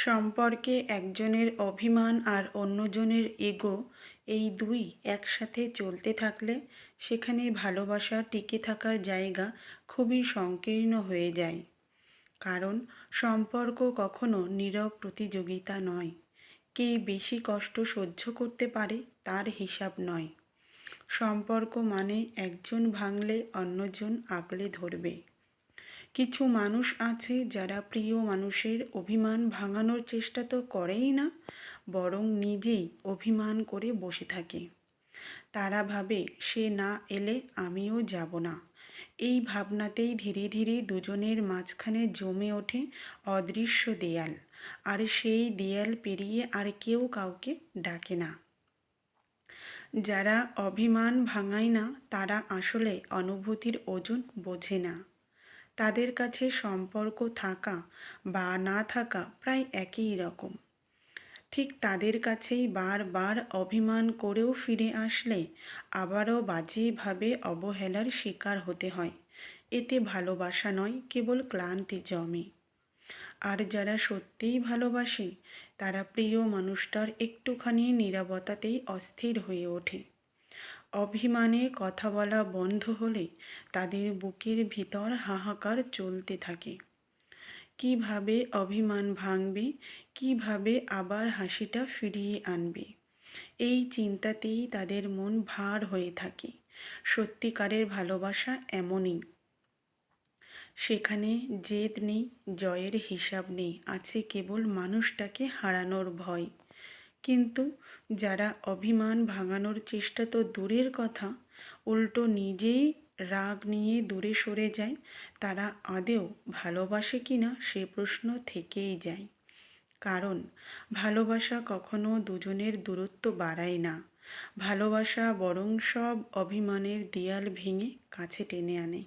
সম্পর্কে একজনের অভিমান আর অন্যজনের এগো এই দুই একসাথে চলতে থাকলে সেখানে ভালোবাসা টিকে থাকার জায়গা খুবই সংকীর্ণ হয়ে যায়। কারণ সম্পর্ক কখনো নীরব প্রতিযোগিতা নয়। কে বেশি কষ্ট সহ্য করতে পারে তার হিসাব নয়। সম্পর্ক মানে একজন ভাঙলে অন্যজন আগলে ধরবে। কিছু মানুষ আছে যারা প্রিয় মানুষের অভিমান ভাঙানোর চেষ্টা তো করেই না, বরং নিজেই অভিমান করে বসে থাকে। তারা ভাবে, সে না এলে আমিও যাব না। এই ভাবনাতেই ধীরে ধীরে দুজনের মাঝখানে জমে ওঠে অদৃশ্য দেয়াল। আর সেই দেয়াল পেরিয়ে আর কেউ কাউকে ডাকে না। যারা অভিমান ভাঙায় না, তারা আসলে অনুভূতির ওজন বোঝে না। তাদের কাছে সম্পর্ক থাকা বা না থাকা প্রায় একই রকম। ঠিক তাদের কাছেই বারবার অভিমান করেও ফিরে আসলে আবারও বাজেভাবে অবহেলার শিকার হতে হয়। এতে ভালোবাসা নয়, কেবল ক্লান্তি জমে। আর যারা সত্যিই ভালোবাসে, তারা প্রিয় মানুষটার একটুখানি নিরাপত্তাতেই অস্থির হয়ে ওঠে। অভিমানে কথা বলা বন্ধ হলে তাদের বুকের ভিতর হাহাকার চলতে থাকে। কীভাবে অভিমান ভাঙবে, কীভাবে আবার হাসিটা ফিরিয়ে আনবে, এই চিন্তাতেই তাদের মন ভার হয়ে থাকে। সত্যিকারের ভালোবাসা এমনই। সেখানে জেদ নেই, জয়ের হিসাব নেই, আছে কেবল মানুষটাকে হারানোর ভয়। কিন্তু যারা অভিমান ভাঙানোর চেষ্টা তো দূরের কথা, উল্টো নিজেই রাগ নিয়ে দূরে সরে যায়, তারা আদেও ভালোবাসে কি না সে প্রশ্ন থেকেই যায়। কারণ ভালোবাসা কখনো দুজনের দূরত্ব বাড়ায় না। ভালোবাসা বরং সব অভিমানের দেয়াল ভেঙে কাছে টেনে আনে।